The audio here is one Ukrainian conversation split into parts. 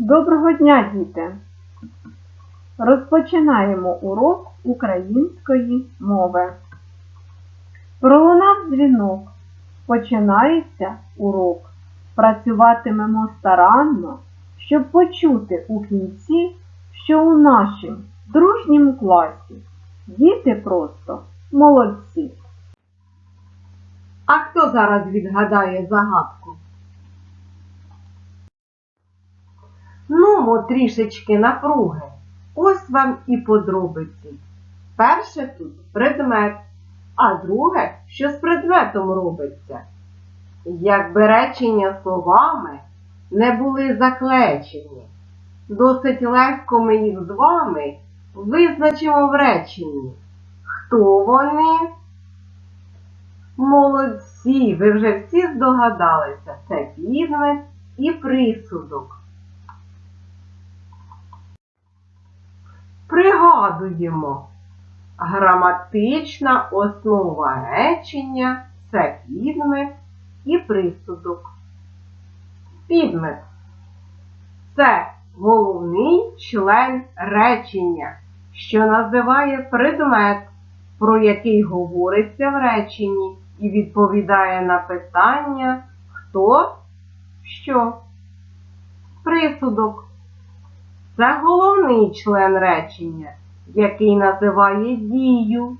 Доброго дня, діти! Розпочинаємо урок української мови. Пролунав дзвінок. Починається урок. Працюватимемо старанно, щоб почути у кінці, що у нашім дружнім класі діти просто молодці. А хто зараз відгадає загадку? Нумо трішечки напруги. Ось вам і подробиці. Перше тут предмет, а друге, що з предметом робиться. Якби речення словами не були заклечені, досить легко ми їх з вами визначимо в реченні. Хто вони? Молодці, ви вже всі здогадалися, це підмет і присудок. Пригадуємо, граматична основа речення це підмет і присудок. Підмет це головний член речення, що називає предмет, про який говориться в реченні і відповідає на питання хто, що. Присудок це головний член речення, який називає дію,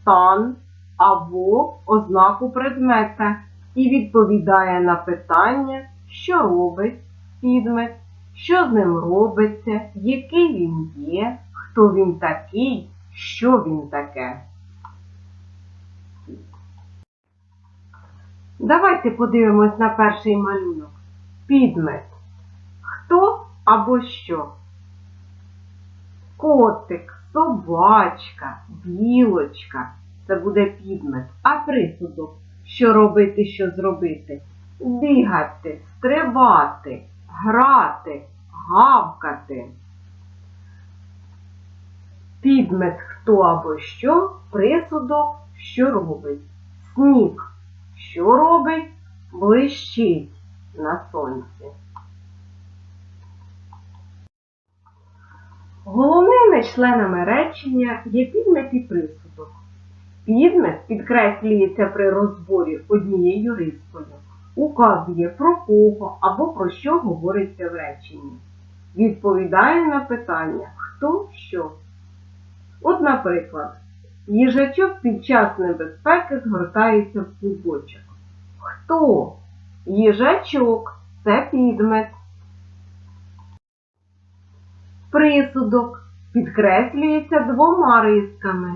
стан або ознаку предмета і відповідає на питання, що робить підмет, що з ним робиться, який він є, хто він такий, що він таке. Давайте подивимось на перший малюнок. Підмет. Хто або що? Котик, собачка, білочка. Це буде підмет. А присудок, що робити, що зробити? Бігати, стрибати, грати, гавкати. Підмет хто або що, присудок, що робить. Сніг, що робить, блищить на сонці. Головними членами речення є підмет і присудок. Підмет підкреслюється при розборі однією рискою, указує про кого або про що говориться в реченні. Відповідає на питання хто що. От, наприклад, їжачок під час небезпеки згортається в клубочок. Хто? Їжачок це підмет. Присудок підкреслюється двома рисками.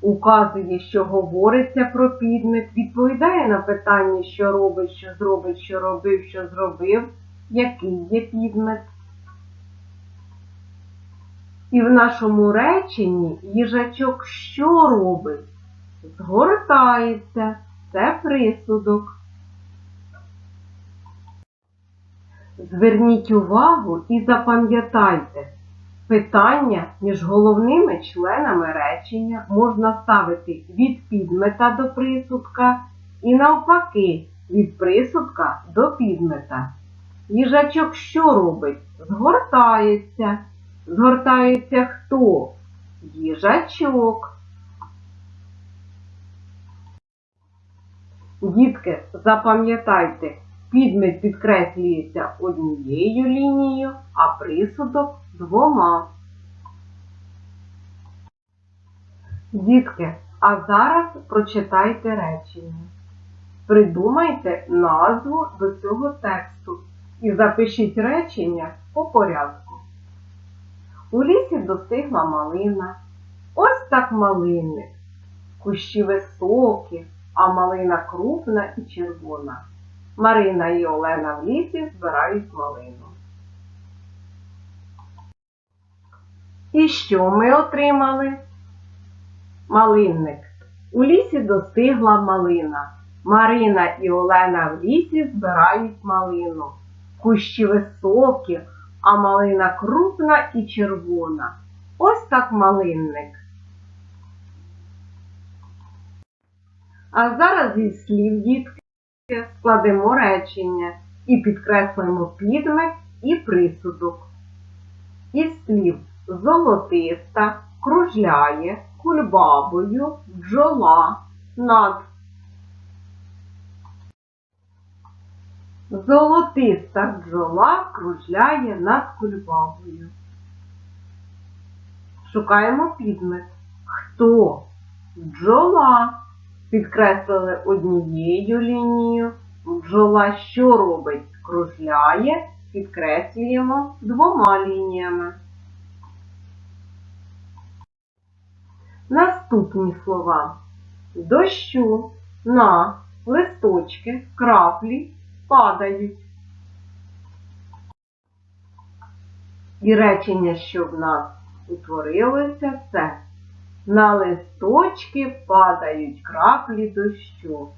Указує, що говориться про підмет, відповідає на питання, що робить, що зробить, що робив, що зробив, який є підмет. І в нашому реченні їжачок що робить? Згортається. Це присудок. Зверніть увагу і запам'ятайте, питання між головними членами речення можна ставити від підмета до присудка і навпаки від присудка до підмета. Їжачок що робить? Згортається. Згортається хто? Їжачок. Дітки, запам'ятайте, підмет підкреслюється однією лінією, а присудок двома. Дітки, а зараз прочитайте речення. Придумайте назву до цього тексту і запишіть речення по порядку. У лісі достигла малина. Ось так малинник. Кущі високі, а малина крупна і червона. Марина і Олена в лісі збирають малину. І що ми отримали? Малинник. У лісі достигла малина. Марина і Олена в лісі збирають малину. Кущі високі, а малина крупна і червона. Ось так малинник. А зараз зі слів дітки складемо речення і підкреслимо підмет і присудок. Із слів золотиста, кружляє, кульбабою, бджола, над. Золотиста бджола кружляє над кульбабою. Шукаємо підмет. Хто? Бджола. Підкреслили однією лінією. Бджола що робить? Кружляє, підкреслюємо двома лініями. Наступні слова. Дощу, на, листочки, краплі падають. І речення, що в нас утворилося, це на листочки падають краплі дощу.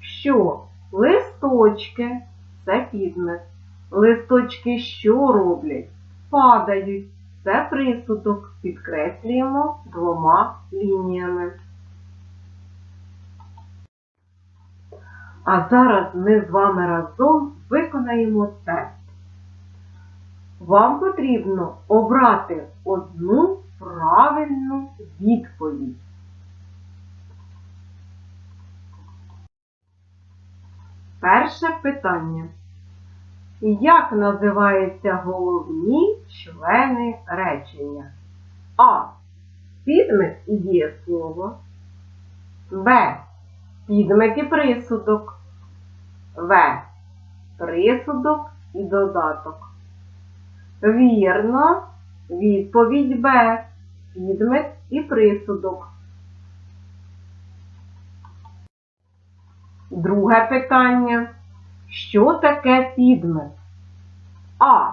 Що? Листочки це підмет. Листочки що роблять? Падають. Це присудок. Підкреслюємо двома лініями. А зараз ми з вами разом виконаємо тест. Вам потрібно обрати одну правильну відповідь. Перше питання. Як називаються головні члени речення? А. Підмет і дієслово. Б. Підмет і присудок. В. Присудок і додаток. Вірно. Відповідь Б. Підмет і присудок. Друге питання. Що таке підмет? А.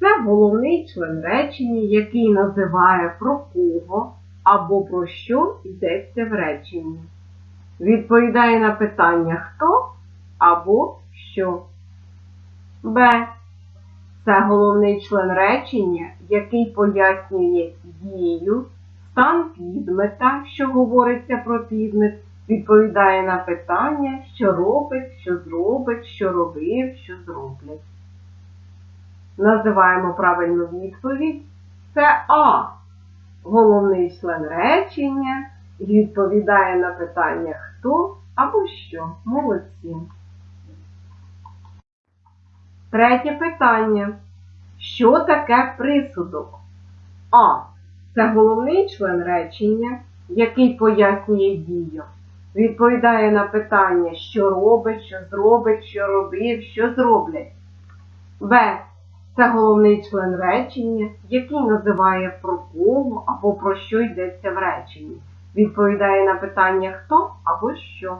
Це головний член речення, який називає про кого або про що йдеться в реченні. Відповідає на питання хто або що. Б. Це головний член речення, який пояснює дію, стан підмета, що говориться про підмет, відповідає на питання, що робить, що зробить, що робив, що зроблять. Називаємо правильну відповідь. Це А. Головний член речення відповідає на питання хто або що. Молодці. Третє питання. Що таке присудок? А. Це головний член речення, який пояснює дію. Відповідає на питання, що робить, що зробить, що робив, що зроблять. Б. Це головний член речення, який називає про кого або про що йдеться в реченні. Відповідає на питання хто або що.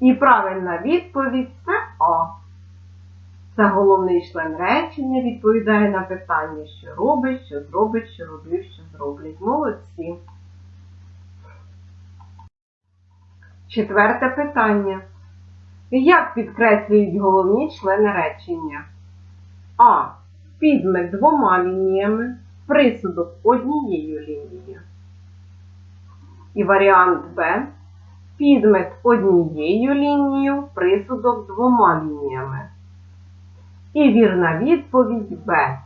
І правильна відповідь це А. Це головний член речення, відповідає на питання, що робить, що зробить, що робив, що зроблять. Молодці. Четверте питання. Як підкреслюють головні члени речення? А. Підмет двома лініями, присудок однією лінією. І варіант Б. Підмет однією лінією, присудок двома лініями. І вірна відповідь Б.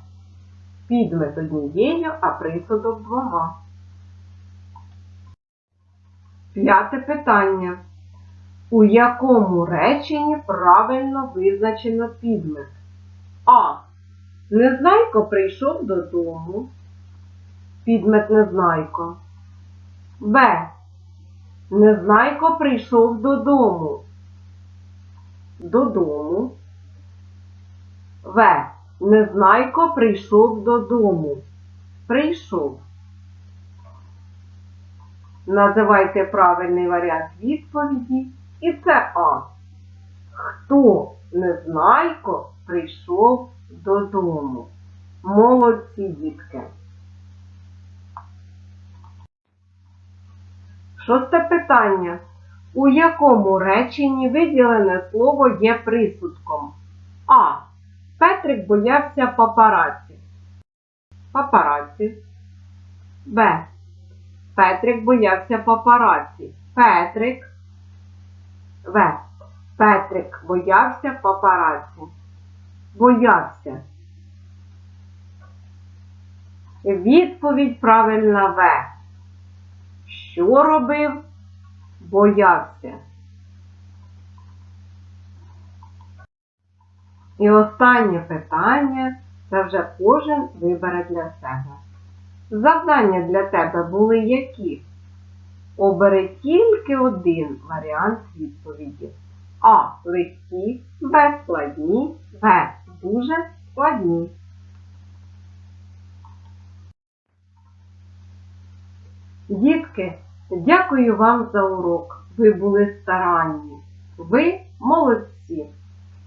Підмет однією, а присудок двома. П'яте питання. У якому реченні правильно визначено підмет? А. Незнайко прийшов додому. Підмет Незнайко. Б. Незнайко прийшов додому. Додому. В. Незнайко прийшов додому. Прийшов. Називайте правильний варіант відповіді. І це А. Хто незнайко прийшов додому? Молодці дітки. Шосте питання. У якому реченні виділене слово є присудком? А. Петрик боявся папараці. Папараці. Б. Петрик боявся папараці. Петрик. В. Петрик боявся папараці. Боявся. Відповідь правильна В. Що робив? Боявся. І останнє питання це вже кожен вибере для себе. Завдання для тебе були які? Обери тільки один варіант відповіді. А. Легкі, Б. Складні, В. Дуже складні. Дітки, дякую вам за урок. Ви були старанні. Ви молодці.